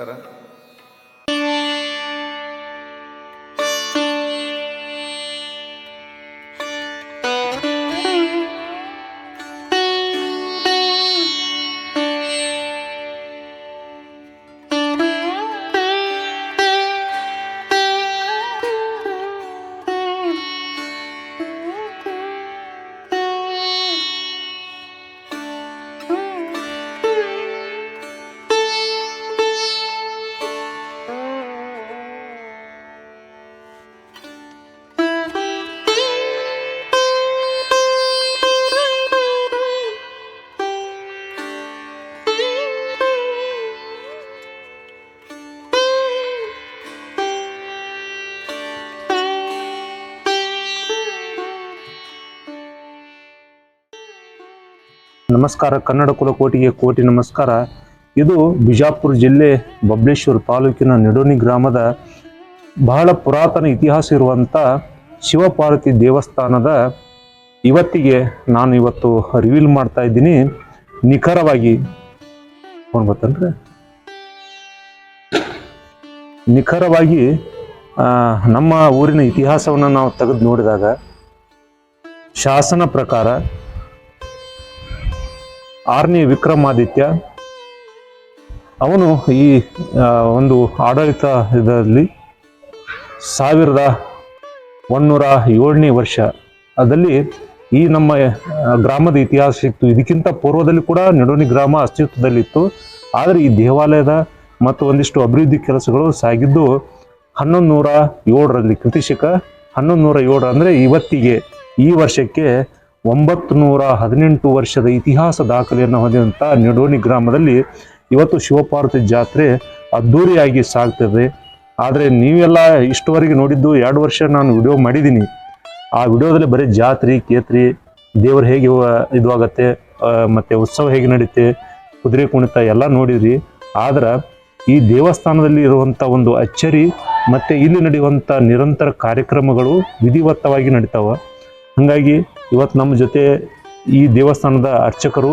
ನಮಸ್ಕಾರ ನಮಸ್ಕಾರ. ಕನ್ನಡ ಕುಲಕೋಟಿಗೆ ಕೋಟಿ ನಮಸ್ಕಾರ. ಇದು ಬಿಜಾಪುರ ಜಿಲ್ಲೆ ಬಬ್ಲೇಶ್ವರ ತಾಲೂಕಿನ ನಿಡೋನಿ ಗ್ರಾಮದ ಬಹಳ ಪುರಾತನ ಇತಿಹಾಸ ಇರುವಂಥ ಶಿವಪಾರ್ವತಿ ದೇವಸ್ಥಾನದ ಇವತ್ತಿಗೆ ನಾನು ಇವತ್ತು ರಿವೀಲ್ ಮಾಡ್ತಾ ಇದ್ದೀನಿ. ನಿಖರವಾಗಿ ಫೋನ್ ನಿಖರವಾಗಿ ನಮ್ಮ ಊರಿನ ಇತಿಹಾಸವನ್ನು ನಾವು ತೆಗೆದು ನೋಡಿದಾಗ, ಶಾಸನ ಪ್ರಕಾರ ಆರನೇ ವಿಕ್ರಮಾದಿತ್ಯ. ಅವನು ಈ ಒಂದು ಆಡಳಿತ ಇದರಲ್ಲಿ ಸಾವಿರದ ಒಂದೂರ ಏಳನೇ ವರ್ಷ. ಅದಲ್ಲಿ ಈ ನಮ್ಮ ಗ್ರಾಮದ ಇತಿಹಾಸ ಇತ್ತು. ಇದಕ್ಕಿಂತ ಪೂರ್ವದಲ್ಲಿ ಕೂಡ ನಿಡೋನಿ ಗ್ರಾಮ ಅಸ್ತಿತ್ವದಲ್ಲಿತ್ತು. ಆದರೆ ಈ ದೇವಾಲಯದ ಮತ್ತು ಒಂದಿಷ್ಟು ಅಭಿವೃದ್ಧಿ ಕೆಲಸಗಳು ಸಾಗಿದ್ದು ಹನ್ನೊಂದು ನೂರ ಏಳರಲ್ಲಿ. ಕೃತಿಶಕ ಹನ್ನೊಂದು ನೂರ ಏಳರ ಅಂದರೆ ಇವತ್ತಿಗೆ, ಈ ವರ್ಷಕ್ಕೆ ಒಂಬತ್ತು ನೂರ ಹದಿನೆಂಟು ವರ್ಷದ ಇತಿಹಾಸ ದಾಖಲೆಯನ್ನು ಹೊಂದಿದಂಥ ನಿಡೋನಿ ಗ್ರಾಮದಲ್ಲಿ ಇವತ್ತು ಶಿವಪಾರ್ವತಿ ಜಾತ್ರೆ ಅದ್ಧೂರಿಯಾಗಿ ಸಾಗ್ತದೆ. ಆದರೆ ನೀವೆಲ್ಲ ಇಷ್ಟುವರೆಗೆ ನೋಡಿದ್ದು ಎರಡು ವರ್ಷ ನಾನು ವಿಡಿಯೋ ಮಾಡಿದ್ದೀನಿ. ಆ ವಿಡಿಯೋದಲ್ಲಿ ಬರೀ ಜಾತ್ರೆ, ಕೇತ್ರಿ, ದೇವರು ಹೇಗೆ ಇದಾಗತ್ತೆ ಮತ್ತೆ ಉತ್ಸವ ಹೇಗೆ ನಡೀತೆ, ಕುದುರೆ ಕುಣಿತ ಎಲ್ಲ ನೋಡಿದ್ರಿ. ಆದ್ರೆ ಈ ದೇವಸ್ಥಾನದಲ್ಲಿ ಇರುವಂಥ ಒಂದು ಅಚ್ಚರಿ ಮತ್ತು ಇಲ್ಲಿ ನಡೆಯುವಂಥ ನಿರಂತರ ಕಾರ್ಯಕ್ರಮಗಳು ವಿಧಿವತ್ತವಾಗಿ ನಡೀತಾವೆ. ಹಾಗಾಗಿ ಇವತ್ತು ನಮ್ಮ ಜೊತೆ ಈ ದೇವಸ್ಥಾನದ ಅರ್ಚಕರು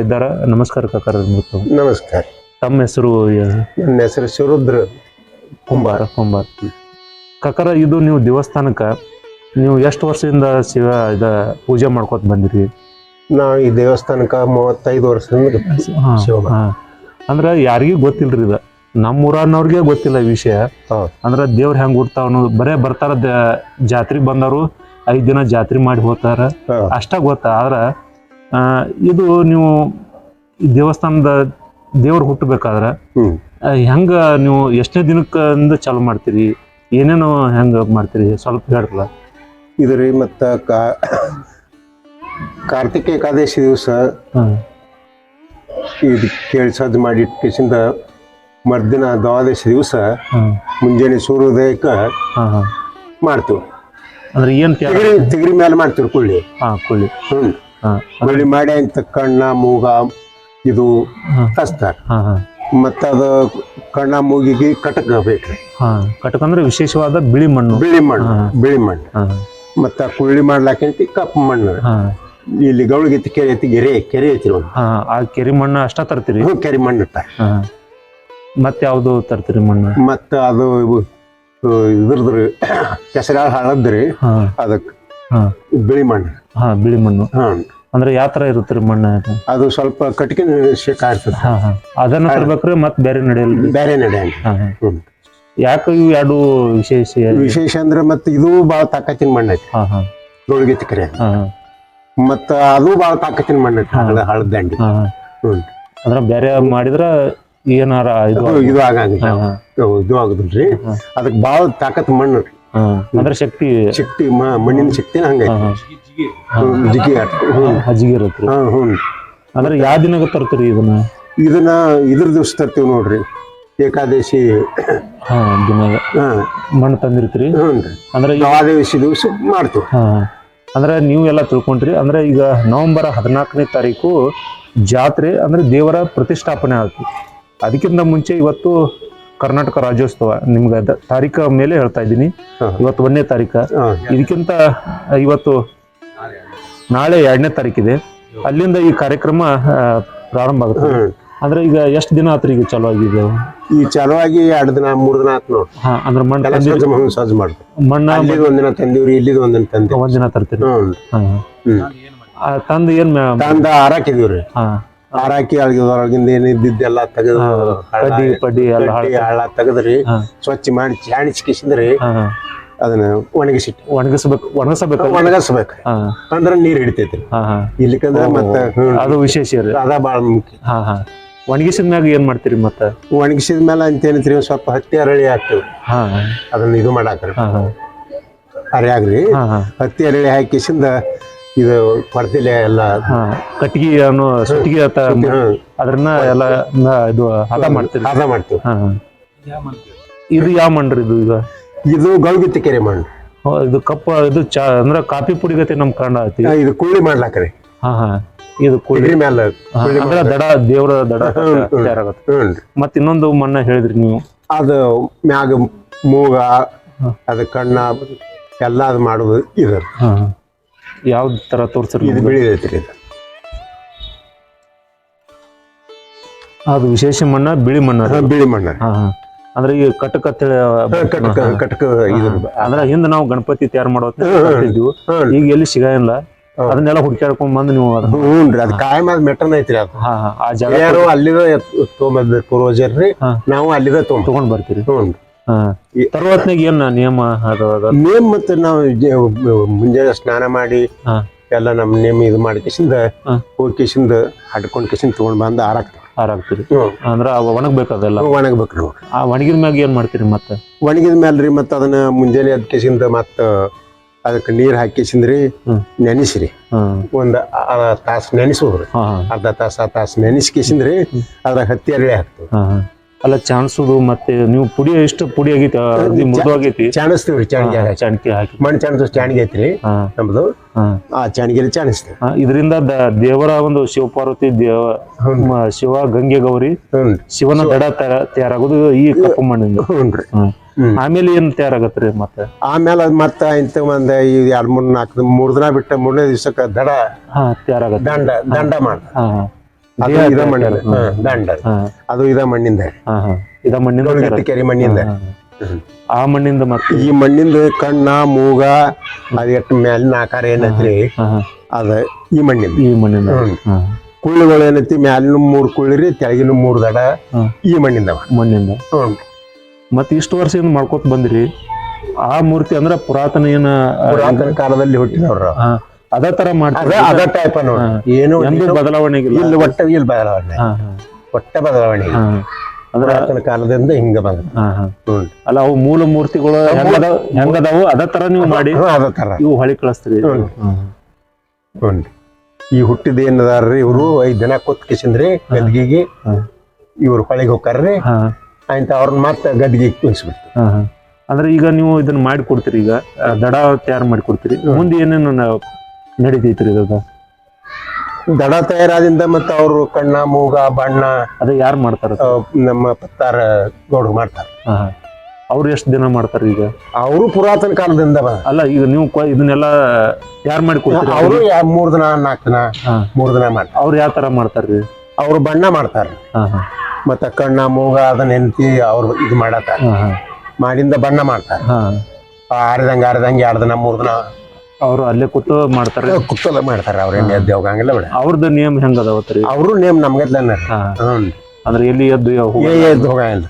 ಇದ್ದಾರೆ. ನಮಸ್ಕಾರ ಕಾಕಾರ ನಮಸ್ಕಾರ. ತಮ್ಮ ಹೆಸರು? ನನ್ನ ಹೆಸರು ಶಿವರುದ್ರ ಕುಂಬಾರ. ಕುಂಬಾರ. ಕಾಕಾರ ಇದು ನೀವು ದೇವಸ್ಥಾನಕ್ಕೆ ನೀವು ಎಷ್ಟು ವರ್ಷದಿಂದ ಶಿವ ಇದ ಪೂಜೆ ಮಾಡ್ಕೊತ ಬಂದಿರಿ? ನಾವು ಈ ದೇವಸ್ಥಾನಕ್ಕೆ ಮೂವತ್ತೈದು ವರ್ಷದಿಂದ ಅಂದ್ರೆ ಯಾರಿಗೂ ಗೊತ್ತಿಲ್ರಿ ಇದು. ನಮ್ಮ ಊರನ್ನವ್ರಿಗೆ ಗೊತ್ತಿಲ್ಲ ಈ ವಿಷಯ. ಅಂದ್ರೆ ದೇವ್ರ ಹೆಂಗ್ ಹುಡ್ತಾವ ಅನ್ನೋದು ಬರೇ ಬರ್ತಾರ ಜಾತ್ರೆ ಬಂದವರು ಐದ್ ದಿನ ಜಾತ್ರೆ ಮಾಡಿ ಹೋಗ್ತಾರ. ಅಷ್ಟ ಗೊತ್ತ? ಆದ್ರ ಇದು ನೀವು ದೇವಸ್ಥಾನದ ದೇವ್ರು ಹುಟ್ಟಬೇಕಾದ್ರ ಹೆಂಗ ನೀವು ಎಷ್ಟನೇ ದಿನಕ್ಕಿಂದ ಚಾಲು ಮಾಡ್ತೀರಿ? ಏನೇನು ಹೆಂಗ ಮಾಡ್ತೀರಿ? ಸ್ವಲ್ಪ ಹೇಳ್ರಲ್ಲ. ಇದು ರೀ ಮತ್ತು ಕಾ ಕಾರ್ತಿಕ ಏಕಾದಶಿ ದಿವಸ ಇದು ಕೇಳಿಸೋದು ಮಾಡಿ ಇಟ್ಕೇಸಿಂದ ಮರ್ದಿನ ದ್ವಾದಶಿ ದಿವಸ ಮುಂಜಾನೆ ಸೂರ್ಯೋದಯಕ್ಕೆ ಮಾಡ್ತೀವಿ. ಅಂದ್ರೆ ಏನ್ ತ್ಯಾಗ? ತಿಗರಿ ತಿಗರಿ ಮೇಲೆ ಮಾಡ್ತೀವಿ ಕುಳ್ಳಿ. ಹಾ ಕುಳ್ಳಿ. ಹ್ಮ್. ಹಾ ಕುಳ್ಳಿ ಮಾಡಿ ಅಂತ ಕಣ್ಣ ಮೂಗ ಇದು ಹಾ. ಹಚ್ತಾರೆ ಹಾ ಹಾ. ಮತ್ತು ಅದು ಕಣ್ಣ ಮೂಗಿಗೆ ಕಟಕ ಬೇಕ್ರಿ. ಹಾ ಕಟಕಂದ್ರೆ ವಿಶೇಷವಾದ ಬಿಳಿ ಮಣ್ಣು. ಬಿಳಿ ಮಣ್ಣು. ಬಿಳಿ ಮಣ್ಣು. ಹಾ ಮತ್ತು ಕುಳ್ಳಿ ಮಾಡ್ಲಾಕಂತಿ ಕಪ್ಪು ಮಣ್ಣು. ಹಾ. ಇಲ್ಲಿ ಗೌಳಿಗೆ ಕೆರೆ ಐತಿ ಗೆರೆ ಕೆರೆ ಐತಿ ಒಂದು ಹಾ ಆ ಕೆರಿ ಮಣ್ಣು ಅಷ್ಟ ತರ್ತೀರಿ? ಹ್ಞೂ ಕೆರೆ ಮಣ್ಣು ಇರ್ತಾರೆ ಹಾ. ಮತ್ತೆ ಯಾವ್ದು ತರ್ತೀರಿ ಮಣ್ಣು? ಮತ್ತೆ ಅದು ಇವು, ಇದ್ರದ್ರಿ ಕೆಸರಾಳ ಹಳದ್ರಿ ಅದಕ್ಕೆ ಹಾ. ಬಿಳಿ ಮಣ್ಣು. ಹಾ ಬಿಳಿ ಮಣ್ಣು. ಹಾಂ. ಅಂದ್ರೆ ಯಾವ ತರ ಇರುತ್ತೆ ಮಣ್ಣು ಅದು? ಸ್ವಲ್ಪ ಕಟ್ಕಿನ ಶೇಕ ಇರ್ತದೆ ಅದನ್ನ ತರ್ಬೇಕ್ರಿ ಮತ್ತೆ ಬೇರೆ ನಡೆಯಲ್ಲ ಬೇರೆ ನಡೆಯಲ್ಲ. ಯಾಕೆ ಇವು ಎರಡು ವಿಶೇಷ ವಿಶೇಷ ಅಂದ್ರೆ ಮತ್ತೆ ಇದು ಭಾಳ ತಾಕತ್ತಿನ ಮಣ್ಣು ಐತಿ. ಮತ್ತ ಕೆರೆ. ಮತ್ತು ಅದು ಭಾಳ ತಾಕತ್ತಿನ ಮಣ್ಣು ಐತಿ. ಹಳದ ಹಳದ ದಂಡಿ. ಹಾ ಹಾ. ಅಂದ್ರೆ ಬೇರೆ ಮಾಡಿದ್ರ ಏನಾರ ಇದು ಇದು ಆಗಂಗಿಲ್ಲ ಇದು ಆಗುದಿಲ್ರಿ. ಅದಕ್ಕೆ ಭಾಳ ತಾಕತ್ ಮಣ್ಣು. ರೀ. ಅಂದ್ರೆ ಶಕ್ತಿ ಶಕ್ತಿ ಮಣ್ಣಿನ ಶಕ್ತಿನ ಹಂಗೈತಿ. ಜಿಗಿ ಹ್ಞೂ. ಹಜ್ಜಿಗೆ ಹ್ಞೂ. ಅಂದ್ರೆ ಯಾವ ದಿನಕ್ಕೆ ತರ್ತೀರಿ ಇದನ್ನ? ಇದನ್ನ ಇದ್ರ ದಿವಸ ತರ್ತೀವಿ ನೋಡ್ರಿ. ಏಕಾದಶಿ ಮಣ್ಣು ತಂದಿರ್ತೀರಿ? ಅಂದ್ರೆ ಏಕಾದಶಿ ದ್ವಾದಶಿ ದಿವಸ ಮಾಡ್ತೀವಿ. ಅಂದ್ರೆ ನೀವು ಎಲ್ಲ ತಿಳ್ಕೊಂಡ್ರಿ ಅಂದ್ರೆ ಈಗ ನವೆಂಬರ್ ಹದಿನಾಲ್ಕನೇ ತಾರೀಕು ಜಾತ್ರೆ ಅಂದ್ರೆ ದೇವರ ಪ್ರತಿಷ್ಠಾಪನೆ ಆಯ್ತು ಅದಕ್ಕಿಂತ ಮುಂಚೆ ಇವತ್ತು ಕರ್ನಾಟಕ ರಾಜ್ಯೋತ್ಸವ ನಿಮ್ಗೆ ತಾರೀಕ ಮೇಲೆ ಹೇಳ್ತಾ ಇದ್ದೀನಿ. ಇವತ್ತು ಒಂದನೇ ತಾರೀಕ ಇದಕ್ಕಿಂತ ಇವತ್ತು ನಾಳೆ ಎರಡನೇ ತಾರೀಕಿದೆ ಅಲ್ಲಿಂದ ಈ ಕಾರ್ಯಕ್ರಮ ಪ್ರಾರಂಭ ಆಗುತ್ತೆ. ಅಂದ್ರೆ ಈಗ ಎಷ್ಟು ದಿನ ಆತ್ರಿ ಈಗ ಚಲೋ ಆಗಿದೆ ಈ ಚಲುವಾಗಿ ಎರಡು ದಿನ ಮೂರ್ ದಿನ ಆತ್ ನೋಡ್ರಿ ಹಾ ಅಂದ್ರೆ ಮಣ್ಣು ಸಜ್ಜ ಮಾಡ್ತೀವಿ ಮಣ್ಣ ಅಲ್ಲಿದ್ ಒಂದಿನ ತಂದಿವ್ರಿ ಇಲ್ಲಿದ್ ಒಂದಿನ ತಂದಿ ಒಂದ್ ದಿನ ತರ್ತೀರಿ. ತಂದು ಏನ್ ತಂದ ಹಾರಾಕಿದೀವ್ರಿ ಹಾ. ಹಾರಾಕಿ ಅಳಗಿದೊಳಗಿಂದ ಏನ್ ಇದ್ದಿದ್ದೆಲ್ಲ ತೆಗೆದು ಎಲ್ಲ ಹಾಳ್- ಹಳ್ಳ ತೆಗೆದ್ರಿ ಸ್ವಚ್ಛ ಮಾಡಿ ಚಾಣಿಸ್ಕಿಸಿದ್ರಿ. ಅದನ್ನ ಒಣಗಿಸಿಟ್ಟು. ಒಣಗಿಸ್ಬೇಕು ಒಣಗಿಸಬೇಕು. ಒಣಗಿಸ್ಬೇಕು. ಅಂದ್ರೆ ನೀರ್ ಹಿಡಿತೈತಿ ಇಲ್ಲಿ ಹಾ. ಮತ್ತ ಅದು ವಿಶೇಷ ಅದ ಬಾಳ ಮುಖ್ಯ. ಒಣಗಿಸಿದ ಮ್ಯಾಗ ಏನ್ ಮಾಡ್ತೀರಿ ಮತ್ತ? ಒಣಗಿಸಿದ ಮೇಲೆ ಅಂತೇನೈತ್ರಿ ಒಂದ್ ಸ್ವಲ್ಪ ಹತ್ತಿ ಅರಳಿ ಹಾಕ್ತೀವಿ. ಅದನ್ನ ಇದು ಮಾಡಾಕ್ರಿ. ಅರೆ ಆಗ್ರಿ ಹತ್ತಿ ಅರಳಿ ಹಾಕಿಸಿಂದ ಇದು ಪಡ್ದಿಲೆ ಎಲ್ಲ ಕಟ್ಟಿಗೆ ಅನ್ನೋ ಸುತ್ತಿಗೆ ಅದನ್ನ ಹ್ಮ್. ಅದ್ರನ್ನ ಎಲ್ಲ ಇದು ಹದ ಮಾಡ್ತೀವಿ ಹದ ಮಾಡ್ತೀವಿ. ಇದು ಯಾವ ಮಣ್ಣ್ರಿ ಇದು ಈಗ? ಇದು ಗೌಗಿತ್ತಿ ಕೆರೆ ಮಣ್ಣು ಇದು ಕಪ್ಪ ಇದು ಚಾ ಅಂದ್ರ ಕಾಫಿ ಪುಡಿ ಗತಿ ನಮ್ ಕಂಡ ಐತಿ ಇದು ಕುಳ್ಳಿ ಮಾಡ್ಲಾಕ್ರಿ ಹಾ ಹಾ. ಇದು ಕೂಳಿ. ಮೇಲೆ ಮ್ಯಾಲ ಅಂದ್ರ ದಡ ದೇವ್ರ ದಡ. ತಯಾರಾಗತ್ತೆ ಮತ್ ಇನ್ನೊಂದು ಮಣ್ಣ ಹೇಳಿದ್ರಿ ನೀವು. ಅದು ಮ್ಯಾಗ ಮೂಗ ಅದು ಕಣ್ಣ ಎಲ್ಲ ಅದು ಮಾಡೋದು ಇದು ಹಾ. ಯಾವ ತರ ತೋರಿಸಿರ್ತೀರಿ ಇದು ಬೆಳಿದೈತ್ರಿ ಇದು. ಅದು ವಿಶೇಷ ಮಣ್ಣ ಬಿಳಿ ಮಣ್ಣ ಹಾ, ಬಿಳಿ ಮಣ್ಣ ಹಾ ಹಾ. ಅಂದ್ರೆ ಈಗ ಕಟಕ ಕಟಕ ಕಟಕ ಇದು ಅಂದ್ರ ಹಿಂದ ನಾವು ಗಣಪತಿ ತಯಾರು ಮಾಡೋ ಇದ್ವು ಹ್ಮ್. ಈಗ ಎಲ್ಲಿ ಸಿಗಂಗಿಲ್ಲ ಅದನ್ನೆಲ್ಲ ಹುಡ್ಕ್ಯಾಡ್ಕೊಂಡ್ ಬಂದು ನೀವು ಹ್ಞೂ ರೀ ಅದು ಕಾಯಂ ಅದ್ ಮೆಟನ್ ಐತ್ರಿ ಅದು. ಹಾ ಹಾ. ಆ ಜಾಗ ಯಾರು ಅಲ್ಲಿದ ತೊಗೊಂಬಂದ್ ಪೂರ್ವಜರ್ರಿ. ಹಾ. ನಾವು ಅಲ್ಲಿದ ತೊಗೊಂಡ್ ತಗೊಂಡ್ ಬರ್ತೀರಿ. ಹ್ಞೂ ತರುವಾತ್ನಾಗ ಏನ್ ನಿಯಮ ಅದು ಅದು? ನೇಮ್ ಮತ್ತೆ ನಾವು ಜ- ಮುಂಜಾನೆ ಸ್ನಾನ ಮಾಡಿ ಹಾ. ಎಲ್ಲ ನಮ್ಮ ನೇಮ್ ಇದು ಮಾಡಿ ಕಿಸಿಂದ. ಹೋಗಿ ಕಿಸಿಂದ ಹಡ್ಕೊಂಡ್ ಕಿಸಿಂದ ತಗೊಂಡ್ ಬಂದು ಆರಾಕ್ತಾವ ಹಾರಾಗ್ತೀರಿ ಅಂದ್ರೆ ಅಂದ್ರ ಅವ ಒಣಗ್ಬೇಕು ಅದೆಲ್ಲ. ಒಣಗ್ಬೇಕು ನಾವು. ಆ ಒಣಗಿದ ಮ್ಯಾಗ ಏನ್ ಮಾಡ್ತೀರಿ ಮತ್ತೆ? ಒಣಗಿದ ಮ್ಯಾಲ್ರಿ ಮತ್ತೆ ಅದನ್ನ ಮುಂಜಾನೆ ಎದ್ದ ಕಿಸಿಂದ ಮತ್ತೆ ಅದಕ್ಕೆ ನೀರ್ ಹಾಕಿಸಿಂದ್ರಿ ಹ್ಮ್. ನೆನಸಿರಿ ಹ್ಮ್ ಒಂದ್ ತಾಸು ನೆನೆಸೋದ್ರಿ ಹಾ ಹಾ. ಅರ್ಧ ತಾಸ ತಾಸು ನೆನೆಸ್ಕಿಸಿಂದ್ರಿ ಅದ್ರಾಗ ಹತ್ತಿ ಅರಳಿ ಹಾಕ್ತೇವೆ. ಹಾ ಹಾ. ಅಲ್ಲ ಚಾಣಿಸೋದು ಮತ್ತೆ ನೀವು ಪುಡಿ ಎಷ್ಟು ಪುಡಿ ಆಗೈತಿ? ಅರ್ಧಿ ಮೃದು ಆಗೈತಿ? ಚಾಣಿಸ್ತೀವ್ರಿ ಚಾಣಿಗೆ ಹಾಕಿ. ಚಣಕಿ ಹಾಕಿ. ಮಣ್ಣು ಚಾಣಿಸ್ ಚಾಣಿಗೆ ಐತ್ರಿ ನಮ್ದು. ಆ ಚಾಣಿಗೆಲಿ ಚಾಣಿಸ್ತೇವೆ. ಇದರಿಂದ ದೇವರ ಒಂದು ಶಿವಪಾರ್ವತಿ ದೇವ ಶಿವ ಗಂಗೆ ಗೌರಿ ಶಿವನ ದಡ ತಯಾರ- ತಯಾರಾಗೋದು ಈ ಕಪ್ಪು ಮಣ್ಣಿಂದ. ಆಮೇಲೆ ಏನ್ ತಯಾರಾಗತ್ರಿ ಮತ್ತೆ? ಆಮೇಲೆ ಅದ್ ಮತ್ತೆ ಇಂತ ಒಂದ್ ಎರಡ್ ಮೂರ್ ನಾಲ್ಕು ಮೂರ್ ದಿನ ಬಿಟ್ಟ ಮೂರನೇ ದಿವಸಕ್ಕೆ ದಡ ಹಾ ತಯಾರಾಗತ್ತೆ. ದಂಡ ದಂಡ ಮಾಡ ಹಾ ಹಾ. ಅದು ಇದ. ಹಾ, ದಂಡ ಅದು. ಇದ ಮಣ್ಣಿಂದ. ಇದ ಗೌರಗತ್ತಿ ಕೆರೆ ಮಣ್ಣಿಂದ. ಆ ಮಣ್ಣಿಂದ ಮತ್ತೆ? ಈ ಮಣ್ಣಿಂದ ಕಣ್ಣ ಮೂಗ ಅದ ಎಷ್ಟು ಮ್ಯಾಲಿನ ಆಕಾರ ಏನೈತ್ರಿ? ಅದ ಈ ಮಣ್ಣಿಂದ. ಈ ಮಣ್ಣಿಂದ. ಕುಳ್ಳುಗಳು ಏನೈತಿ ಮ್ಯಾಲಿನ ಮೂರ್ ಕುಳ್ಳಿರಿ ಕೆಳಗಿನ ಮೂರು ದಡ ಈ ಮಣ್ಣಿಂದ. ಮಣ್ಣಿಂದ ಮತ್ತೆ ಇಷ್ಟು ವರ್ಷದಿಂದ ಮಾಡ್ಕೊತ ಬಂದ್ರಿ. ಆ ಮೂರ್ತಿ ಅಂದ್ರ ಪುರಾತನ ಏನ ಪುರಾತನ ಕಾಲದಲ್ಲಿ ಹುಟ್ಟಿದವ್ರ. ಅದ ತರ ಮಾಡ್ತಾರೆ. ಅದ ಟೈಪ್ ಏನು ಬದಲಾವಣೆ ಇಲ್ಲ ಒಟ್ಟ ಇಲ್ಲಿ ಬದಲಾವಣೆ. ಒಟ್ಟ ಬದಲಾವಣೆ ಅಂದ್ರೆ ಆತನ ಕಾಲದಿಂದ ಹಿಂಗ ಬಂದ ಅಲ್ಲ ಅವು ಮೂಲ ಮೂರ್ತಿಗಳು ಹೆಂಗದಾವ? ಅದ ತರ ನೀವು ಮಾಡಿ ಅದ ತರ. ಇವು ಹೊಳಿ ಕಳಿಸ್ತೀರಿ. ಈ ಹುಟ್ಟಿದ ಏನದಾರ್ರಿ ಇವರು? ಐದ್ ದಿನ ಕೂತ್ ಕಿಸಿಂದ್ರಿ ಗದ್ಗಿಗೆ. ಇವ್ರು ಹೊಳಿಗೆ ಹೋಗ್ತಾರ್ರಿ ಆಯ್ತ ಅವ್ರನ್ನ ಮತ್ತೆ ಗದ್ಗಿಗೆ ಹಾ. ಅಂದ್ರೆ ಈಗ ನೀವು ಇದನ್ನ ಮಾಡಿ ಕೊಡ್ತೀರಿ ಈಗ ದಡ ತಯಾರು ಮಾಡಿ ಕೊಡ್ತೀರಿ ಮುಂದೆ ಏನೇನು ನಡೀತೈತ್ರಿ ಇದಾಗ ದಡ ತಯಾರಾದಿಂದ ಮತ್ತೆ ಅವರು ಕಣ್ಣ ಮೂಗ ಬಣ್ಣ ಅದ ಯಾರು ಮಾಡ್ತಾರ? ಆ, ನಮ್ಮ ಪತ್ತಾರ ಗೌಡ್ರು ಮಾಡ್ತಾರೆ. ಅವ್ರು ಎಷ್ಟು ದಿನ ಮಾಡ್ತಾರೆ ಈಗ? ಅವರು ಪುರಾತನ ಕಾಲದಿಂದ ಅಲ್ಲ ಈಗ ನೀವು ಕೊ- ಇದನ್ನೆಲ್ಲ ಯಾರು ಮಾಡಿ ಕೊಡ್ತೀರಿ ಅವರು ಮೂರ್ ದಿನ ನಾಲ್ಕು ದಿನ ಹಾ. ಮೂರ್ ದಿನ ಮಾಡ್ತಾರೆ. ಅವ್ರು ಯಾವ ತರ ಮಾಡ್ತಾರ್ರಿ? ಅವ್ರು ಬಣ್ಣ ಮಾಡ್ತಾರೆ. ಹಾ ಹಾ. ಮತ್ತೆ ಕಣ್ಣ ಮೂಗ ಅದನ್ನ ಹೆಂಡತಿ ಅವ್ರು ಇದು ಮಾಡತ್ತಾರ. ಹಾ ಮಾಡಿಂದ ಬಣ್ಣ ಮಾಡ್ತಾರೆ. ಹಾ. ಆರಿದಂಗ ಆರಿದಂಗ ಎರಡು ದಿನ ಮೂರ್ ದಿನ ಅವ್ರು ಅಲ್ಲೇ ಕೂತು ಮಾಡ್ತಾರೆ. ಕುತ್ತಲ ಮಾಡ್ತಾರೆ ಅವ್ರ ಎಣ್ಣೆ ಎದ್ದು ಹೋಗಂಗಿಲ್ಲ ಬಿಡ ಅವ್ರದ್ದು ನಿಯಮ ಹೆಂಗ ಅದಾವತ್ರಿ ಅವರು ನೇಮ್ ನಮ್ಗದ್ಲನ್ನ ಹಾ. ಹ್ಞೂ ಅಂದ್ರೆ ಎಲ್ಲಿ ಎದ್ದು ಯಾವ ಎದ್ದು ಹೋಗಂಗಿಲ್ಲ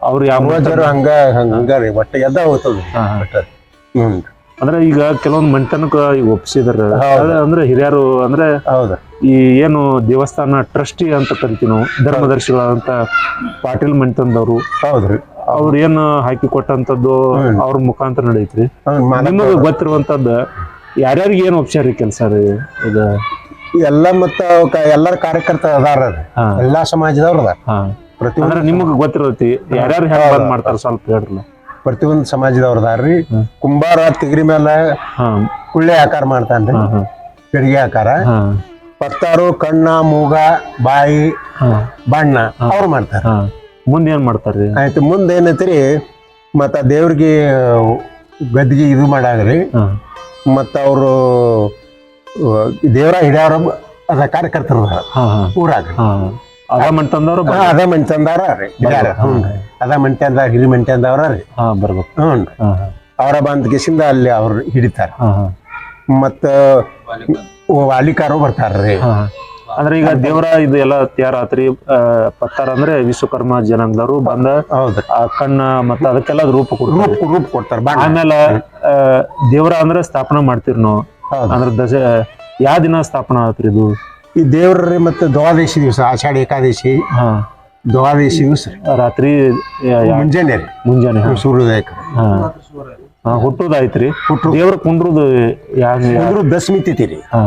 ಅವ್ರು ಯಾವ ಹಂಗ ಹಂಗ ರೀ ಒಟ್ಟ ಎದ್ದ ಹೋಗ್ತದ ಅಂದ್ರೆ ಈಗ ಕೆಲವೊಂದ್ ಮಂಟನಕ್ಕೆ ಈಗ ಒಪ್ಪಿಸಿದಾರ ಅಂದ್ರೆ ಹಿರಿಯರು ಅಂದ್ರೆ ಹೌದು. ಈ ಏನು ದೇವಸ್ಥಾನ ಟ್ರಸ್ಟಿ ಅಂತ ಕರಿತೀವಿ ನಾವು ಧರ್ಮದರ್ಶಿಗಳಾದಂತ ಪಾಟೀಲ್ ಮಂಟನ್ದವ್ರು. ಹೌದ್ರಿ ಅವ್ರು ಏನು ಹಾಕಿ ಕೊಟ್ಟಂತದ್ದು. ಅವ್ರ ಮುಖಾಂತರ ಮಾಲಕ ನಿಮಗೆ ಗೊತ್ತಿರುವಂತದ್ದು ಯಾರ್ಯಾರಿಗೆ ಏನ್ ಒಪ್ಸ್ಯಾರಿ ಕೆಲಸ ರೀ ಇದು? ಎಲ್ಲ ಮತ್ತ ಎಲ್ಲರ ಕಾರ್ಯಕರ್ತ ಅದಾರ ಎಲ್ಲಾ ಸಮಾಜದವ್ರ ಪ್ರತಿ ಅಂದ್ರೆ ನಿಮಗ್ ಗೊತ್ತಿರತಿ ಯಾರ್ಯಾರು ಹೆಂಗ್ ಬಂದ್ ಮಾಡ್ತಾರ ಸ್ವಲ್ಪ ಹೇಳ್ರಲ್ಲ. ಪ್ರತಿಯೊಂದು ಸಮಾಜದವ್ರ ಅದಾರ್ರಿ. ಕುಂಬಾರ ತಿಗರಿ ಮೇಲೆ ಕುಳ್ಳೆ ಆಕಾರ ಮಾಡ್ತಾನ್ರಿ. ಪೆರಿಗೆ ಆಕಾರ. ಪತ್ತಾರು ಕಣ್ಣ ಮೂಗ ಬಾಯಿ ಬಣ್ಣ ಅವ್ರು ಮಾಡ್ತಾರ. ಮುಂದೆ ಏನ್ ಮಾಡ್ತಾರ್ರಿ? ಆಯ್ತು ಮುಂದೆ ಏನೈತ್ರಿ ಮತ್ತ ದೇವ್ರಿಗೆ ಗದ್ದಿಗೆ ಇದು ಮಾಡಾಗ್ರಿ. ಮತ್ತ ಅವರು ದೇವರ ಹಿಡಿಯವ್ರ ಅದ ಕಾರ್ಯಕರ್ತರು ಊರಾಗ. ಅದ ಮಂಟಂದವ್ರು ಹಾ, ಅದ ಮಂಟಂದವ್ರ ರೀ ಹ್ಞೂ ಅದ ಮಂಟಂದ ಹಿರಿ ಮಂಟಂದವ್ರ ರೀ. ಹಾ ಬರ್ಬೇಕು. ಹ್ಞೂ ಅವರ ಬಂದ ಕಿಸಿಂದ ಅಲ್ಲಿ ಅವ್ರು ಹಿಡಿತಾರ. ಮತ್ತ ವಾಲಿಕಾರು ಬರ್ತಾರ್ರಿ. ಅಂದ್ರೆ ಈಗ ದೇವರ ಇದು ಎಲ್ಲ ತಯಾರ ಆತ್ರಿ ಪತ್ತಾರ ಅಂದ್ರೆ ವಿಶ್ವಕರ್ಮ ಜನಾಂಗದವರು ಬಂದ ಆ ಕಣ್ಣ ಮತ್ತ ಅದಕ್ಕೆಲ್ಲ ಅದ್ ರೂಪ ಕೊಡ್ತಾರೆ. ರೂಪ ರೂಪ ಕೊಡ್ತಾರ ಆಮೇಲೆ ಆ, ದೇವರ ಅಂದ್ರೆ ಸ್ಥಾಪನೆ ಮಾಡ್ತೀರಿ ನಾವು. ಅಂದ್ರೆ ದಶ ಯಾವ ದಿನ ಸ್ಥಾಪನೆ ಆತ್ರಿ ಇದು? ಈ ದೇವ್ರ ಮತ್ತೆ ದ್ವಾದಶಿ ದಿವಸ ಆಷಾಢ ಏಕಾದಶಿ. ಹಾ. ದ್ವಾದಶಿ ದಿವಸ. ರಾತ್ರಿ ಮುಂಜಾನೆ ಮುಂಜಾನೆ ಸೂರ್ಯೋದಯ ಸೂರ್ಯೋದಯಕ್ಕೆ. ಹುಟ್ಟುದಾಯ್ತ್ರಿ. ದೇವ್ರ ಕುಂಡ್ರುದು ಯಾವ ದಶಮಿ ತಿಥಿ ರೀ ಹಾ.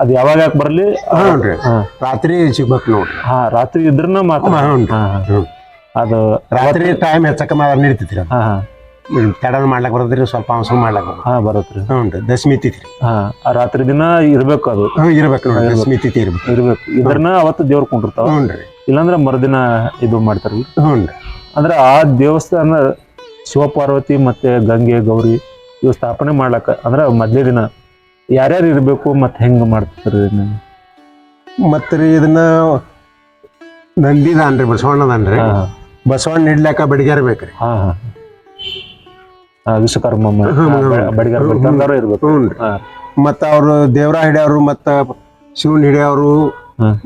ಅದ್ ಯಾವಾಗ ಯಾಕೆ ಬರಲಿ? ರಾತ್ರಿ ಸಿಗ್ಬೇಕು ನೋಡ್ರಿ. ಹಾ ರಾತ್ರಿ ಇದ್ರನ ಮಾತ್ರ. ಹ್ಞೂ. ಹಾ ಹಾ. ಹ್ಞೂ. ಅದು ರಾತ್ರಿ ಟೈಮ್ ಹೆಚ್ಚಕ್ಕೆ ಮಾಡ ನಡೀತೈತಿ ರೀ ಹಾ ಹಾ. ತಡನ ಮಾಡ್ಲಕ್ ಬರತ್ರಿ ಸ್ವಲ್ಪ ಅವಸರ ಮಾಡ್ಲಕ್ ಹಾ ಬರತ್ರಿ. ಹ್ಞೂ ರೀ ದಶಮಿ ತಿಥಿ ರೀ. ಹಾ ಆ ರಾತ್ರಿ ದಿನ ಇರ್ಬೇಕು ಅದು. ಹ್ಞೂ ಇರ್ಬೇಕು ನೋಡ್ರಿ ದಶಮಿ ತಿಥಿ ಇರ್ಬೇಕು. ಇರ್ಬೇಕು. ಇದ್ರನ್ನ ಅವತ್ತು ದೇವ್ರ ಕುಂಡಿರ್ತಾವ. ಹ್ಞೂ ರೀ. ಇಲ್ಲಾಂದ್ರೆ ಮರುದಿನ ಇದು ಮಾಡ್ತಾರಲ್ಲ ಹ್ಞೂ ರೀ. ಅಂದ್ರೆ ಆ ದೇವಸ್ಥಾನ ಶಿವಪಾರ್ವತಿ ಮತ್ತೆ ಗಂಗೆ ಗೌರಿ ಇವು ಸ್ಥಾಪನೆ ಮಾಡ್ಲಕ್ಕ ಅಂದ್ರೆ ಮೊದ್ಲೇ ದಿನ ಯಾರ್ಯಾರು ಇರಬೇಕು ಮತ್ತೆ ಹೆಂಗ್ ಮಾಡ್ತಾರೆ ಮತ್ತೆ ರೀ ಇದನ್ನ ನಂದಿದಾನ್ರಿ ಬಸವಣ್ಣದಾನ್ರಿ ಬಸವಣ್ಣ ಇಡ್ಲಾಕ ಬಡಿಗಾರ ಬೇಕ್ರಿ. ಹಾ ಹಾಂ. ವಿಶ್ವಕರ್ಮ ಬಡಿಗಾರ ಇರ್ಬೇಕು. ಮತ್ತ ಅವ್ರು ದೇವರ ಹಿಡಿಯವ್ರು ಮತ್ತ ಶಿವನ್ ಹಿಡಿಯವ್ರು.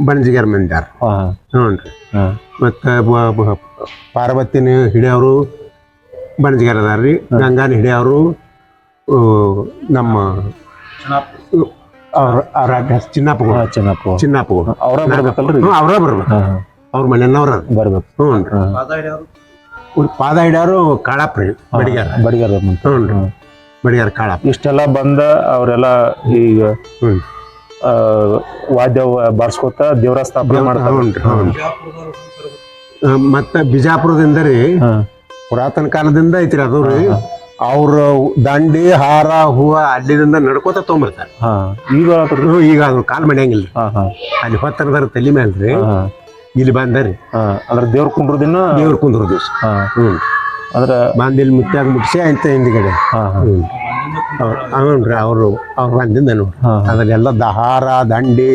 ಬಣಜಿಗಾರ ಮಂಡ್ಯಾರ. ಹಾ ಹ್ಞೂ ರೀ. ಮತ್ತ ಪಾರ್ವತಿನ ಹಿಡಿಯವರು ಬಣಜಿಗಾರ ಅದಾರ್ರಿ. ಗಂಗಾನ ಹಿಡಿಯವರು ನಮ್ಮ ಅವ್ರ ಅವ್ರ ಚಿನ್ನಪ್ಪ ಚಿನ್ನಪ್ಪಗಳು ಹಾ ಚೆನ್ನಪ್ಪ ಚಿನ್ನಪ್ಪಗಳು ಅವ್ರ ಬರ್ಬೇಕಲ್ರಿ ಹ್ಞೂ ಅವ್ರ ಬರ್ಬೇಕು. ಹಾ ಅವ್ರ ಮನೆಯವ್ರ ಬರ್ಬೇಕು. ಹ್ಞೂ ಅವ್ರ ಪಾದ ಹಿಡಿಯೋರು ಕಾಳಪ್ಪ ರೀ ಬಡಿಗಾರ. ಬಡಿಗಾರ ಹ್ಞೂ ರೀ. ಬಡಿಗಾರ ಕಾಳಪ್ಪ ಇಷ್ಟೆಲ್ಲ ಬಂದ ಅವರೆಲ್ಲ ಈಗ ಹ್ಞೂ ಆ, ವಾದ್ಯ ಬಾರ್ಸ್ಕೊತ ದೇವರ ಸ್ಥಾಪನೆ ಮಾಡ್ತಾರೆ. ಮತ್ತ ಹ್ಞೂ ಮತ್ತೆ ಬಿಜಾಪುರದಿಂದ ರೀ ಹಾ. ಪುರಾತನ ಕಾಲದಿಂದ ಐತ್ರಿ ಅದು ರೀ. ಅವ್ರ ದಂಡಿ ಹಾರ ಹೂವ ಅಲ್ಲಿಂದ ನಡ್ಕೋತ ತೊಗೊಂಬರ್ತಾರೆ. ಹಾ. ಈಗ. ಈಗ ಕಾಲ್ ಹಾ ಅಲ್ಲಿ ಹೊತ್ತರದಾರ ತಲೆ ಮೇಲೆ ರೀ. ಹಾ ಇಲ್ಲಿ ಬಂದರಿ. ಅದ್ರ ದೇವ್ರ ಕುಂದ್ರ ದಿನ ದೇವ್ರ ಕುಂದ್ರ ದಿವಸ. ಅದ್ರ ಹ್ಞೂ ಅಂದ್ರೆ ಬಂದು ಇಲ್ಲಿ ಮುತ್ಯಾಗ ಮುಟ್ಸಿ ಅಂತ ಹಿಂದ್ಗಡೆ. ಹ್ಞೂ ಅವ್ರು ಅವರು ಅವ್ರು ಬಂದಿಂದ ನೋಡ್ರಿ ಅದ್ರಲ್ಲೆಲ್ಲ ದಹಾರ ದಂಡಿ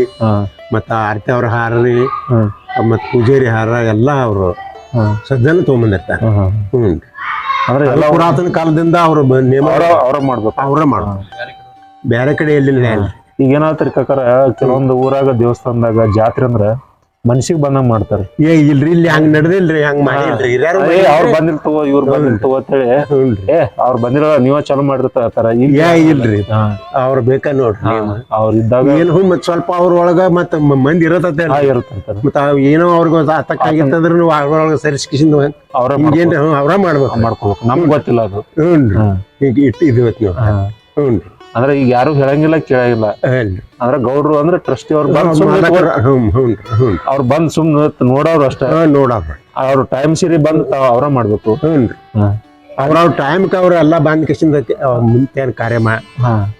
ಮತ್ತ ಆರತಿ ಅವ್ರ ಹಾರ ರೀ. ಮತ್ತು ಪೂಜಾರಿ ಹಾರ ಎಲ್ಲ ಅವರು ಸಜ್ಜನ ತೊಗೊಂಬಂದಿರ್ತಾರೆ. ಹ್ಞೂ ಹ್ಞೂ ಅಂದ್ರೆ ಎಲ್ಲ ಪುರಾತನ ಕಾಲದಿಂದ ಅವರು ನೇಮ ಅವ್ರೆ ಮಾಡ್ಬೇಕು. ಅವ್ರೆ ಮಾಡ್ಬೇಕು. ಬೇರೆ ಕಡೆ ಎಲ್ಲಿ ಈಗ ಏನಾಗ್ತರಿ ಕಾಕಾರ? ಕೆಲವೊಂದು ಊರಾಗ ದೇವಸ್ಥಾನದಾಗ ಜಾತ್ರೆ ಅಂದ್ರ ಮನ್ಸಿಗೆ ಬಂದಂಗ ಮಾಡ್ತಾರೆ. ಏ ಇಲ್ರಿ ಇಲ್ಲಿ ಹಂಗ್ ನಡೆದಿಲ್ರಿ ಹಂಗ್ ಮಾಡಿಲ್ರಿ ಏ ಅವ್ರು ಬಂದಿರ್ತವ ಇವ್ರು ಬಂದಿರ್ತವ ಅಂತೇಳಿ. ಹ್ಞೂನ್ರಿ ಏ ಅವ್ರು ಬಂದಿರೋ ನೀವ ಚಾಲು ಮಾಡಿರ್ತಾರ ಏ ಇಲ್ರಿ. ಅವ್ರು ಬೇಕಾ ನೋಡ್ರಿ ಅವ್ರ ಇದ್ದಾಗ ಏನು ಹ್ಞೂ ಮತ್ ಸ್ವಲ್ಪ ಅವ್ರ ಒಳಗ ಮತ್ತ ಮಂದಿ ಇರತ್ತೆ ಮತ್ತ ಅವ್ ಏನೋ ಅವ್ರಿಗೆ ಆತಕ್ಕಾಗಿತ್ತಂದ್ರ ನೀವು ಅವ್ರೊಳಗ ಸರಿಸ್ಕಿಸಿಂದ ಅವ್ರ ಹ್ಞೂ ಅವ್ರ ಮಾಡ್ಬೇಕು. ಮಾಡ್ಕೋಬೇಕು ನಮ್ಗೆ ಗೊತ್ತಿಲ್ಲ ಅದು. ಹ್ಮ್. ಹಾ. ಈಗ ಇಟ್ಟು ಇದು ಇವತ್ತು ನೀವು ಹಾ. ಹ್ಞೂನ್ರಿ ಅಂದ್ರೆ ಈಗ ಯಾರು ಹೇಳಂಗಿಲ್ಲ ಕೇಳಂಗಿಲ್ಲ. ಹ್ಞೂ ಅಂದ್ರೆ ಗೌಡ್ರು ಅಂದ್ರೆ ಟ್ರಸ್ಟಿ ಅವ್ರು ಹ್ಞೂ ಹ್ಞೂ ಹ್ಞೂ ಅವ್ರು ಬಂದ್ ಸುಮ್ನೆ ನೋಡೋರು ಅಷ್ಟೇ. ನೋಡಪ್ಪ ಅವ್ರು ಟೈಮ್ ಸೀರಿ ಬಂದ್ ತಾವ್ ಅವ್ರ ಮಾಡ್ಬೇಕು. ಅವ್ರ ಅವ್ರ ಟೈಮ್ಗೆ ಅವ್ರ ಎಲ್ಲ ಬಂದ್ ಕಿಸಿಂದ ಮುಂತೆ ಕಾರ್ಯ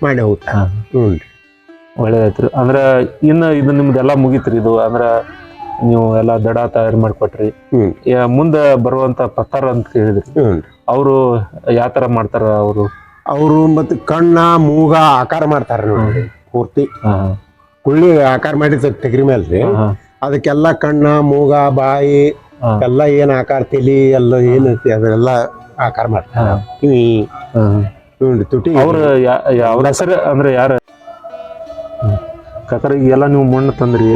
ಮಾಡಿ ಹೋಗ್ತಾರೆ. ಹಾ. ಒಳ್ಳೇದಾಯ್ತು ಅಂದ್ರ ಇನ್ನ ಇದು ನಿಮ್ದೆಲ್ಲ ಮುಗಿತ್ರಿ ಇದು. ಅಂದ್ರ ನೀವು ಎಲ್ಲ ದಡ ತಯಾರು ಮಾಡ್ಕೊಟ್ರಿ. ಮುಂದೆ ಬರುವಂತ ಪತ್ತಾರ ಅಂತ ಕೇಳಿದ್ರಿ ಅವರು ಯಾವ ತರ ಮಾಡ್ತಾರ ಅವರು? ಅವರು ಮತ್ತೆ ಕಣ್ಣ ಮೂಗ ಆಕಾರ ಮಾಡ್ತಾರ ನೋಡ್ರಿ ಪೂರ್ತಿ. ಕುಳ್ಳಿ ಆಕಾರ ಮಾಡಿ ತೆಗ್ರಿ ಮೇಲೆ ರೀ ಅದಕ್ಕೆಲ್ಲ ಕಣ್ಣ ಮೂಗ ಬಾಯಿ. ಎಲ್ಲ ಏನ್ ಆಕಾರ ತಲಿ ಎಲ್ಲ ಏನ್ ಐತಿ ಅದೆಲ್ಲ ಆಕಾರ ಮಾಡ್ತಾರ. ಕಿವಿ ತುಟಿ. ಅವ್ರ ಅವ್ರ ಹೆಸರು ಅಂದ್ರೆ ಯಾರ? ಕಾಕರ ಎಲ್ಲ ನೀವು ಮಣ್ಣು ತಂದ್ರಿ.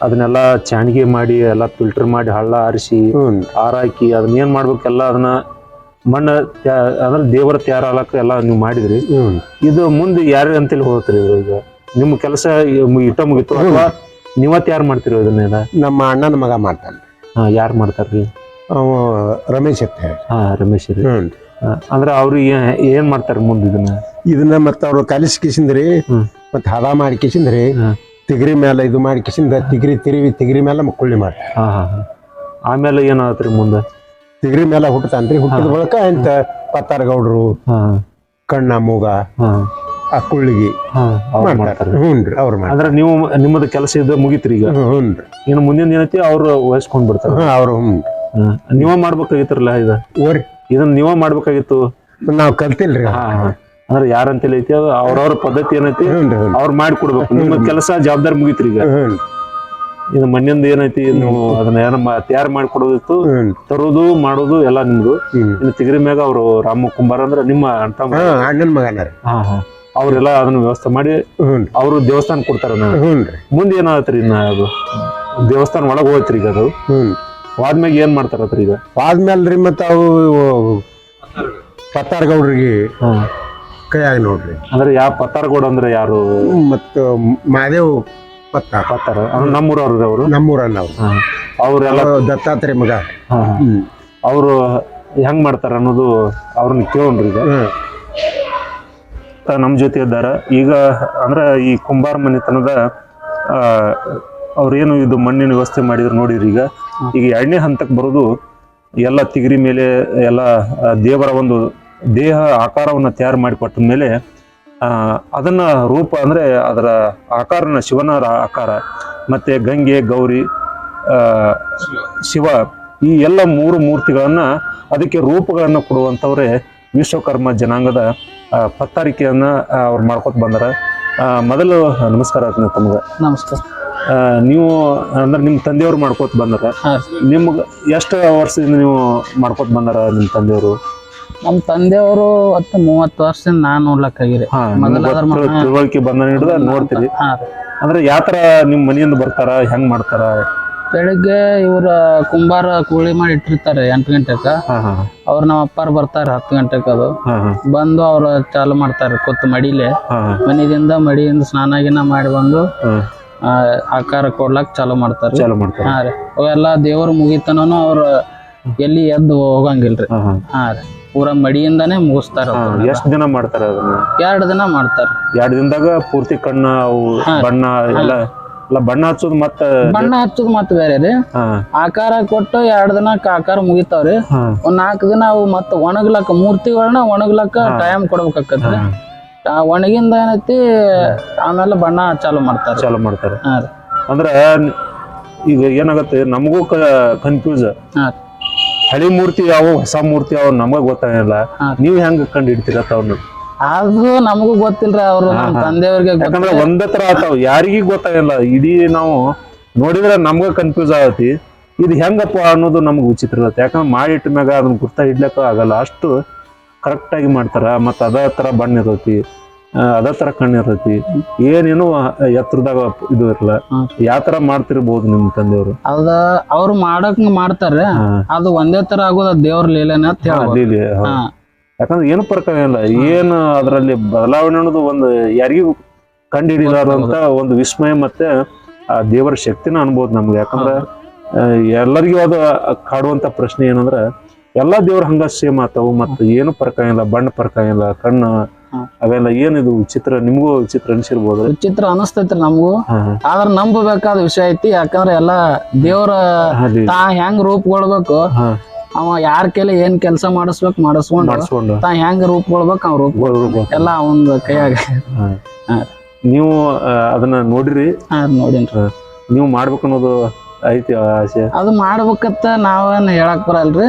ಅದನ್ನೆಲ್ಲ ಚಾಣಿಗೆ ಮಾಡಿ ಎಲ್ಲ ಫಿಲ್ಟರ್ ಮಾಡಿ ಹಳ್ಳ ಆರಿಸಿ ಆರಾಕಿ ಹಾರಾಕಿ ಅದನ್ನ ಏನ್ ಮಾಡ್ಬೇಕೆಲ್ಲ ಅದನ್ನ ಮಣ್ಣು ಅಂದ್ರೆ ದೇವರ ತ್ಯಾರ ಆಲಕ್ಕ ಎಲ್ಲ ನೀವು ಮಾಡಿದ್ರಿ. ಇದು ಮುಂದೆ ಯಾರು ಅಂತೇಳಿ ಹೋಗ್ತೀರಿ ಇದು ಈಗ? ನಿಮ್ಮ ಕೆಲಸ ಇಟ್ಟ ಮುಗಿತು ಅಥವಾ ನೀವ ತಯಾರು ಮಾಡ್ತೀರಿ ಇದನ್ನೆಲ್ಲ ನಮ್ಮ ಅಣ್ಣನ ಮಗ ಮಾಡ್ತಾನೆ. ಹಾ ಯಾರು ಮಾಡ್ತಾರ್ರಿ? ಅವ ರಮೇಶ್ ಅಂತ ಹೇಳಿ. ಹಾ ರಮೇಶ್ ರೀ. ಹ್ಞೂ ಅಂದ್ರೆ ಅವ್ರು ಏ- ಏನ್ ಮಾಡ್ತಾರೆ ಮುಂದೆ ಇದನ್ನ? ಇದನ್ನ ಮತ್ತೆ ಅವ್ರು ಕಲಿಸಿ ಕಿಸಿಂದ್ರಿ ಹ್ಮ್. ಮತ್ತೆ ಹದ ಮಾಡಿ ಕಿಸಿಂದ್ರಿ ಹ್ಮ್. ತಿಗ್ರಿ ಮೇಲೆ ಇದು ಮಾಡಿ ಕಿಸಿಂದ ತಿಗ್ರಿ ತಿರುವಿ ತಿಗ್ರಿ ಮೇಲೆ ಮಕ್ಕಳಿ ಮಾಡ್ತಾರೆ. ಹಾ ಹಾ ಹಾ. ಆಮೇಲೆ ಏನಾಗತ್ರಿ ಮುಂದೆ? ತಿಗ್ರಿ ಮೇಲೆ ಹುಟ್ಟತಾನ್ರಿ ಹುಟ್ಟಿದ ಬಳಿಕ ಎಂತ? ಪತ್ತಾರ ಗೌಡ್ರು ಕಣ್ಣ ಮೂಗ ಆ ಕುಳ್ಳಿಗಿ ಮಾಡ್ತಾರೆ. ಹ್ಞೂನ್ರಿ ಅವ್ರು ಮಾಡ್ತಾರೆ. ಅಂದ್ರೆ ನೀವು ನಿಮ್ಮದು ಕೆಲಸ ಇದ್ದ ಮುಗಿತ್ರಿ ಈಗ? ಹ್ಞೂನ್ರಿ ಇನ್ನು ಮುಂದಿನ ಏನೈತಿ ಅವ್ರು ವಹಿಸ್ಕೊಂಡ್ ಬಿಡ್ತಾರೆ. ಅವರು ಹ್ಞೂ. ನೀವ ಮಾಡ್ಬೇಕಾಗಿತ್ತಲ್ಲ ಇದ? ಓರಿ. ಇದನ್ನ ನೀವ ಮಾಡ್ಬೇಕಾಗಿತ್ತು? ನಾವು ಕಲ್ತಿಲ್ರಿ ಅಂದ್ರೆ ಯಾರಂತೇಳಿ ಐತಿ ಅದು ಅವ್ರವ್ರ ಪದ್ಧತಿ ಏನೈತಿ? ಅವ್ರು ಮಾಡಿ ಕೊಡ್ಬೇಕು ನಿಮ್ಮ ಕೆಲಸ ಜವಾಬ್ದಾರಿ ಮುಗಿತ್ರಿ ಈಗ? ಇದು ಮಣ್ಣಿಂದ ಏನೈತಿ ನೀವು ಅದನ್ನ ಏನ ತಯಾರು ಮಾಡ್ಕೊಡೋದಿತ್ತು ತರೋದು ಮಾಡೋದು ಎಲ್ಲ ನಿಮ್ದು. ಇನ್ನು ತಿಗರಿ ಮ್ಯಾಗ ಅವರು ರಾಮ ಕುಂಬಾರ ಅಂದ್ರೆ ನಿಮ್ಮ ಅಂತ ಅಣ್ಣನ ಮಗನ ಹಾ ಹಾ. ಅವರೆಲ್ಲ ಅದನ್ನ ವ್ಯವಸ್ಥೆ ಮಾಡಿ ಅವರು ದೇವಸ್ಥಾನ ಕೊಡ್ತಾರ ಮುಂದೆ ಏನಾಗತ್ರಿ ಇನ್ನ ಅದು? ದೇವಸ್ಥಾನ ಒಳಗೆ ಹೋಯ್ತ್ರಿ ಈಗ ಅದು? ಹ್ಞೂ ಹೋದ್ಮ್ಯಾಗ ಏನ್ ಮಾಡ್ತಾರತ್ರಿ ಈಗ? ಆದ್ಮೇಲೆ ರೀ ಮತ್ತೆ ಅವು ಪತ್ತಾರ್ ಗೌಡ್ರಿಗೆ ಕೈಯಾಗ ನೋಡ್ರಿ. ಅಂದ್ರೆ ಯಾವ ಪತ್ತಾರ್ಗೌಡ ಅಂದ್ರೆ ಯಾರು? ಮತ್ತು ಮಾದೇವ್ ಪತ್ತಾರ ಪತ್ತಾರ ನಮ್ಮೂರವ್ರು ಅವರು ಅವ್ರೆಲ್ಲ ಅವ್ರು ದತ್ತಾತ್ರೇಯ ಮಗ. ಅವರು ಹೆಂಗ್ ಮಾಡ್ತಾರ ಅನ್ನೋದು ಅವ್ರನ್ನ ಕೇಳ್ರಿ ಈಗ. ನಮ್ಮ ಜೊತೆ ಇದ್ದಾರ. ಈಗ ಅಂದ್ರೆ ಈ ಕುಂಬಾರ ಮನೆತನದ ಅವ್ರೇನು ಇದು ಮಣ್ಣಿನ ವ್ಯವಸ್ಥೆ ಮಾಡಿದ್ರು ನೋಡಿರಿ ಈಗ. ಈಗ ಎರಡನೇ ಹಂತಕ್ಕೆ ಬರೋದು ಎಲ್ಲ ತಿಗರಿ ಮೇಲೆ ಎಲ್ಲ ದೇವರ ಒಂದು ದೇಹ ಆಕಾರವನ್ನು ತಯಾರು ಮಾಡಿಕೊಟ್ಟ ಮೇಲೆ ಅದನ್ನ ರೂಪ ಅಂದ್ರೆ ಅದರ ಆಕಾರನ ಶಿವನ ಆಕಾರ ಮತ್ತೆ ಗಂಗೆ ಗೌರಿ ಶಿವ ಈ ಎಲ್ಲ ಮೂರು ಮೂರ್ತಿಗಳನ್ನ ಅದಕ್ಕೆ ರೂಪಗಳನ್ನು ಕೊಡುವಂಥವ್ರೆ ವಿಶ್ವಕರ್ಮ ಜನಾಂಗದ ಪತ್ತಾರಿಕೆಯನ್ನು ಅವ್ರು ಮಾಡ್ಕೊತ ಬಂದಾರ. ಮೊದಲು ನಮಸ್ಕಾರ ಆತ್ನ ತಮಗೆ. ನಮಸ್ಕಾರ. ನೀವು ಅಂದ್ರೆ ನಿಮ್ಮ ತಂದೆಯವ್ರು ಮಾಡ್ಕೊತ ಬಂದಾರ. ನಿಮ್ಗೆ ಎಷ್ಟು ವರ್ಷದಿಂದ ನೀವು ಮಾಡ್ಕೊತ ಬಂದಾರ ನಿಮ್ಮ ತಂದೆಯವರು? ನಮ್ಮ ತಂದೆಯವರು ಹತ್ತು ಮೂವತ್ತು ವರ್ಷದಿಂದ ನಾನು ನೋಡ್ಲಕ್ಕಾಗಿರಿ. ತಿಳುವಳಿಕೆ ಬಂದ ಹಿಡಿದ ನೋಡ್ತೀರಿ. ಅಂದ್ರೆ ಯಾವ ನಿಮ್ಮ ನಿಮ್ ಮನೆಯಿಂದ ಬರ್ತಾರ ಹೆಂಗ್ ಮಾಡ್ತಾರ? ಬೆಳಿಗ್ಗೆ ಇವ್ರ ಕುಂಬಾರ ಕೂಳಿ ಮಾಡಿ ಇಟ್ಟಿರ್ತಾರೆ ಎಂಟು ಗಂಟೆಕ. ಅವ್ರ ನಮ್ಮ ಅಪ್ಪಾರ ಬರ್ತಾರೆ ಹತ್ತು ಗಂಟೆಕ ಅದು. ಬಂದು ಅವ್ರ ಚಾಲು ಮಾಡ್ತಾರೆ ಕೊತ್ತು ಮಡಿಲೆ. ಮನೆಯಿಂದ ಮಡಿಯಿಂದ ಸ್ನಾನ ಗಿನ ಮಾಡಿ ಬಂದು ಆ, ಆಕಾರ ಕೊಡ್ಲಾಕ್ ಚಾಲು ಮಾಡ್ತಾರೆ. ಚಾಲು ಮಾಡ್ತಾರ. ಹಾ ರೀ. ಅವೆಲ್ಲ ದೇವ್ರ ಮುಗಿತನೂ ಅವ್ರ ಎಲ್ಲಿ ಎದ್ದು ಹೋಗಂಗಿಲ್ರಿ. ಹಾ ರೀ. ಪೂರ ಮಡಿಯಿಂದಾನೇ ಮುಗಿಸ್ತಾರ ಎಷ್ಟ್ ದಿನ ಮಾಡ್ತಾರ ಅದನ್ನ? ಎರಡ್ ದಿನ ಮಾಡ್ತಾರ. ಎರಡ್ ದಿನದಾಗ ಪೂರ್ತಿ ಕಣ್ಣ ಅವು ಬಣ್ಣ ಎಲ್ಲ ಬಣ್ಣ ಹಚ್ಚೋದು ಮತ್ತ ಬಣ್ಣ ಹಚ್ಚೋದು ಮತ್ತ ಬೇರೆ ರೀ. ಆಕಾರ ಕೊಟ್ಟು ಎರಡ್ ದಿನ ಆಕಾರ ಮುಗಿತಾವ್ರಿ. ಒಂದ್ ನಾಲ್ಕು ದಿನ ಅವು ಮತ್ತ ಒಣಗ್ಲಕ್ಕ ಮೂರ್ತಿಗಳನ್ನ ಒಣಗ್ಲಕ್ಕ ಟೈಮ್ ಕೊಡ್ಬೇಕಾಕತ್ರಿ ಆ ಒಣಗಿಂದ ಏನೈತಿ ಆಮೇಲೆ ಬಣ್ಣ ಚಾಲು ಮಾಡ್ತಾರ. ಚಾಲು ಮಾಡ್ತಾರ. ಅಂದ್ರ ಈಗ ಏನಾಗತ್ತೆ ನಮಗೂ ಕನ್ಫ್ಯೂಸ್ ಹಳಿ ಮೂರ್ತಿ ಯಾವ ಹೊಸ ಮೂರ್ತಿ ಯಾವ ನಮಗ ಗೊತ್ತಾಗಿಲ್ಲ. ನೀವ್ ಹೆಂಗ್ ಕಂಡು ಹಿಡ್ತೀರ ಅವ್ನ ಅದು ನಮಗೂ ಗೊತ್ತಿಲ್ಲ ಅವ್ರು ನಮ್ಮ ತಂದೆಯವ್ರಿಗೆ ಯಾಕಂದ್ರೆ ಒಂದೇ ತರ ಆತಾವ ಯಾರಿಗೂ ಗೊತ್ತಾಗಿಲ್ಲ ಇಡೀ ನಾವು ನೋಡಿದ್ರೆ ನಮ್ಗ ಕನ್ಫ್ಯೂಸ್ ಆಗತಿ. ಇದು ಹೆಂಗಪ್ಪ ಅನ್ನೋದು ನಮ್ಗೆ ಉಚಿತ ಇರತ್ತೆ. ಯಾಕಂದ್ರೆ ಮಾಡಿಟ್ಟ ಮ್ಯಾಗ ಅದನ್ನ ಗುರ್ತ ಇಡ್ಲಿಕ್ಕ ಆಗಲ್ಲ. ಅಷ್ಟು ಕರೆಕ್ಟ್ ಆಗಿ ಮಾಡ್ತಾರ ಮತ್ತ ಅದ ತರ ಬಣ್ಣ ಇರತಿ ಅದ ತರ ಕಣ್ಣು ಏನೇನು ಎತ್ತರದಾಗ ಇದು ಇರಲ್ಲ. ಯಾವ ತರ ಮಾಡ್ತಿರ್ಬೋದು ನಿಮ್ ತಂದೆಯವರು? ಅದ ಅವ್ರು ಮಾಡಕ್ ಮಾಡ್ತಾರೆ. ಅದು ಒಂದೇ ತರ ಆಗೋದ ದೇವ್ರ ಲೀಲೆನ ಅಂತ ಯಾಕಂದ್ರೆ ಏನು ಇಲ್ಲ. ಏನು ಅದರಲ್ಲಿ ಬದಲಾವಣೆ ಅನ್ನೋದು ಒಂದು ಯಾರಿಗೂ ಕಂಡು ಒಂದು ವಿಸ್ಮಯ ಮತ್ತೆ ಆ ದೇವರ ಶಕ್ತಿನ ಅನ್ಬೋದು ನಮ್ಗೆ. ಯಾಕಂದ್ರೆ ಎಲ್ಲರಿಗೂ ಅದು ಕಾಡುವಂತ ಪ್ರಶ್ನೆ ಏನಂದ್ರ ಎಲ್ಲಾ ದೇವ್ರ ಹಂಗ ಸೇಮ್ ಆತಾವು ಮತ್ತೆ ಏನು ಫರ್ಕ ಇಲ್ಲ ಬಣ್ಣ ಪರ್ಕ ಇಲ್ಲ ಕಣ್ಣು. ಅವೆಲ್ಲ ಏನಿದು ವಿಚಿತ್ರ ನಿಮಗೂ ವಿಚಿತ್ರ ಅನ್ಸಿರ್ಬೋದು ವಿಚಿತ್ರ ಅನಸ್ತೈತ್ರಿ ನಮಗೂ. ಆದ್ರ ನಂಬಬೇಕಾದ ವಿಷಯ ಐತಿ ಯಾಕಂದ್ರೆ ಎಲ್ಲಾ ದೇವ್ರ ತಾ ಹೆಂಗ್ ರೂಪಗೊಳ್ಬೇಕು. ಅವ ಯಾರ ಕೈಲಿ ಏನ್ ಕೆಲಸ ಮಾಡಿಸ್ಬೇಕು ಮಾಡಿಸ್ಕೊಂಡು ತಾ ಹೆಂಗ್ ರೂಪಗೊಳ್ಬೇಕು ಅವ್ರ ರೂಪ ಎಲ್ಲ ಅವಂದ ಕೈಯಾಗ. ನೀವು ಅದನ್ನ ನೋಡಿರಿ? ನೋಡಿನ್ರಿ. ನೀವು ಮಾಡ್ಬೇಕು ಅನ್ನೋದು ಐತಿ ಆಸೆ. ಅದು ಮಾಡ್ಬೇಕತ್ತ ನಾವೇನ್ ಹೇಳಕ್ ಬರಲ್ರಿ.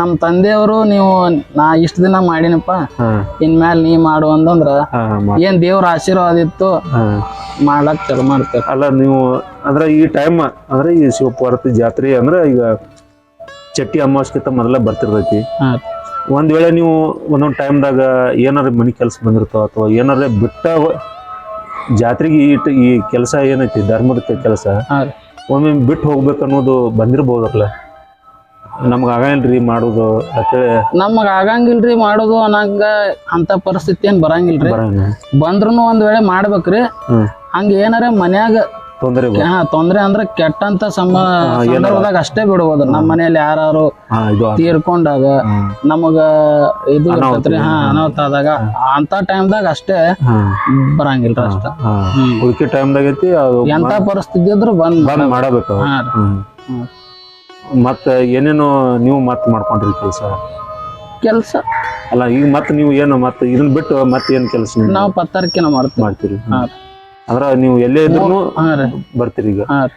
ನಮ್ ತಂದೆಯವರು ನೀವು ನಾ ಇಷ್ಟ ದಿನ ಮಾಡಿನಪ್ಪ. ಇನ್ಮೇಲೆ ನೀ ಮಾಡು ಅಂತಂದ್ರ ಏನ್ ದೇವ್ರ ಆಶೀರ್ವಾದ ಇತ್ತು ಮಾಡಕ್ಕೆ ಮಾಡ್ಲಕ್ ಚಲೋ ಮಾಡ್ತೇವೆ ಅಲ್ಲ ನೀವು ಅಂದ್ರ ಈ ಟೈಮ್ ಅಂದ್ರೆ ಈ ಶಿವಪಾರ್ವತಿ ಜಾತ್ರೆ ಅಂದ್ರೆ ಈಗ ಚಟ್ಟಿ ಅಮಾವಾಸ್ಕಿಂತ ಮೊದಲ ಬರ್ತಿರ್ತೈತಿ. ಒಂದ್ ವೇಳೆ ನೀವು ಒಂದೊಂದ್ ಟೈಮ್ದಾಗ ಏನಾರ ಮನಿ ಕೆಲಸ ಬಂದಿರ್ತಾವ ಅಥವಾ ಏನಾರ ಬಿಟ್ಟ ಜಾತ್ರೆಗೆ ಈ ಈ ಕೆಲಸ ಏನೈತಿ ಧರ್ಮದ ಕೆಲಸ. ಒಮ್ಮೆ ಬಿಟ್ಟು ಹೋಗ್ಬೇಕು ಅನ್ನೋದು ಬಂದಿರ್ಬೋದಲ್ಲ ನಮ್ಗೆ ಆಗಲ್ರಿ ಮಾಡೋದು ಅಂತೇಳಿ. ನಮ್ಗೆ ಆಗಂಗಿಲ್ರಿ ಮಾಡೋದು ಅನ್ನಂಗ ಅಂತ ಪರಿಸ್ಥಿತಿ ಏನ್ ಬರಂಗಿಲ್ರಿ. ರೀ ಬಂದ್ರೂ ಒಂದ್ ವೇಳೆ ಮಾಡ್ಬೇಕ್ರಿ. ಹ್ಮ್. ಹಂಗ ಏನಾರ ಮನ್ಯಾಗ ತೊಂದರೆ ಹಾ ತೊಂದ್ರೆ ಅಂದ್ರ ಕೆಟ್ಟಂತ ಸಮ ಸಂದರ್ಭದಾಗ ಅಷ್ಟೇ ಬಿಡ್ಬೋದು. ನಮ್ಮ ಮನೆಯಲ್ಲಿ ಯಾರು ತೀರ್ಕೊಂಡಾಗ. ನಮಗ ಇದು ಅನಾಹುತ ಇರ್ತೈತ್ರಿ. ಹಾ ಹ್ಮ್. ಅನಾಹುತ ಆದಾಗ ಅಂತ ಟೈಮ್ದಾಗ ಅಷ್ಟೇ ಬರಂಗಿಲ್ಲ ಅಷ್ಟ. ಉಳ್ಕೆ ಟೈಮ್ದಾಗ ಐತಿ ಎಂತ ಪರಿಸ್ಥಿತಿ ಇದ್ರು ಬಂದ್ ಮಾಡಬೇಕು. ಮತ್ತ ಏನೇನೋ ನೀವು ಮತ್ ಮಾಡ್ಕೊಂಡ್ರಿ ಕೆಲಸ? ಕೆಲಸ. ಅಲ್ಲ ಈಗ ಮತ್ತೆ ನೀವು ಏನು ಮತ್ತೆ ಇದನ್ನ ಬಿಟ್ಟು ಮತ್ತೆ ಏನ್ ಕೆಲಸ ನಾವು? ಪತ್ತಾರಿಕೆನ ಮಾಡ್ತೀವಿ. ಮಾಡ್ತೀರಿ. ಅಂದ್ರ ನೀವು ಎಲ್ಲೇ ಇದ್ರು ಹಾ ರೀ. ಬರ್ತೀರಿ ಈಗ. ಹಾ ರೀ.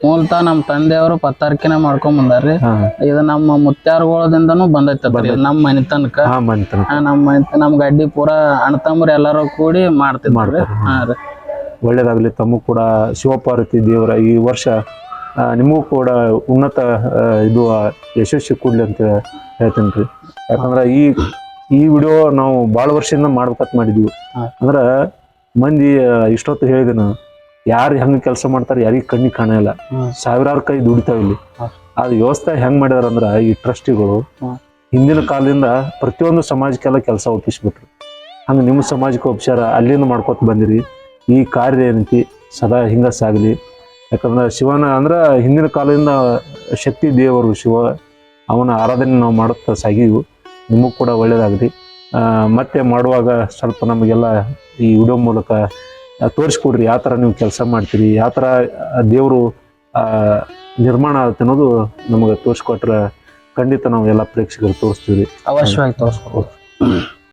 ಮೂಲತಃ ನಮ್ಮ ತಂದೆಯವರು ಪತ್ತಾರಿಕೆನ ಮಾಡ್ಕೊಂಡ್ ಬಂದಾರ್ರಿ. ಇದು ನಮ್ಮ ಮುತ್ಯಾರಗೋಳದಿಂದನೂ ಬಂದೈತೆ. ನಮ್ಮ ಮನೆ ತನಕ. ಹಾ ನಮ್ಮ ಮನೆ ನಮ್ ಗಡ್ಡಿ ಪೂರಾ ಅಣ್ಣ ತಮ್ಮರು ಎಲ್ಲಾರು ಕೂಡಿ ಮಾಡ್ತಿದ್ರಿ ಮಾಡ್ತಾರೆ, ಹಾ. ರೀ. ಒಳ್ಳೇದಾಗಲಿ ತಮಗೂ ಕೂಡ ಶಿವಪಾರ್ವತಿ ದೇವರ ಈ ವರ್ಷ ಆ, ನಿಮಗೂ ಕೂಡ ಉನ್ನತ ಆ, ಇದು ಆ, ಯಶಸ್ವಿ ಕೊಡ್ಲಿ ಅಂತ ಹೇಳ್ತೀನಿ ರೀ. ಯಾಕಂದ್ರೆ ಈ ಈ ವಿಡಿಯೋ ನಾವು ಭಾಳ ವರ್ಷದಿಂದ ಮಾಡ್ಬೇಕಂತ ಮಾಡಿದ್ವಿ. ಹಾ. ಅಂದ್ರೆ ಮಂದಿ ಇಷ್ಟೊತ್ತು ಹೇಳಿದೆನ ಯಾರು ಹೆಂಗೆ ಕೆಲಸ ಮಾಡ್ತಾರೆ ಯಾರಿಗೆ ಕಣ್ಣಿಗೆ ಕಾಣಲ್ಲ. ಸಾವಿರಾರು ಕೈ ದುಡಿತಾವ ಇಲ್ಲಿ. ಆ ಅದು ವ್ಯವಸ್ಥೆ ಹೆಂಗ್ ಮಾಡ್ಯಾರ ಅಂದ್ರ ಈ ಟ್ರಸ್ಟಿಗಳು ಹಿಂದಿನ ಕಾಲದಿಂದ ಪ್ರತಿಯೊಂದು ಸಮಾಜಕ್ಕೆಲ್ಲ ಕೆಲಸ ಒಪ್ಪಿಸ್ಬಿಟ್ರು. ಹಂಗೆ ನಿಮ್ಮ ಸಮಾಜಕ್ಕೆ ಒಪ್ಸಾರ ಅಲ್ಲಿಂದ ಮಾಡ್ಕೊತ ಬಂದಿರಿ. ಈ ಕಾರ್ಯ ಏನೈತಿ ಸದಾ ಹಿಂಗ ಸಾಗಲಿ ಯಾಕಂದ್ರೆ ಶಿವನ ಅಂದ್ರ ಹಿಂದಿನ ಕಾಲದಿಂದ ಶಕ್ತಿ ದೇವರು ಶಿವ. ಅವನ ಆರಾಧನೆ ನಾವು ಮಾಡುತ್ತಾ ಸಾಗಿವು ನಿಮಗೂ ಕೂಡ ಒಳ್ಳೇದಾಗಲಿ. ಮತ್ತೆ ಮಾಡುವಾಗ ಸ್ವಲ್ಪ ನಮಗೆಲ್ಲ ಈ ವಿಡಿಯೋ ಮೂಲಕ ತೋರಿಸ್ಕೊಡ್ರಿ ಯಾವ ಥರ ನೀವು ಕೆಲಸ ಮಾಡ್ತೀರಿ ಯಾವ ಥರ ದೇವರು ನಿರ್ಮಾಣ ಆಗುತ್ತೆ ಅನ್ನೋದು ನಮಗೆ ತೋರಿಸ್ಕೊಟ್ರೆ ಖಂಡಿತ ನಾವು ಎಲ್ಲ ಪ್ರೇಕ್ಷಕರು ತೋರಿಸ್ತೀವಿ. ಅವಶ್ಯವಾಗಿ ತೋರಿಸ್ಕೊಡ್ಬೋದು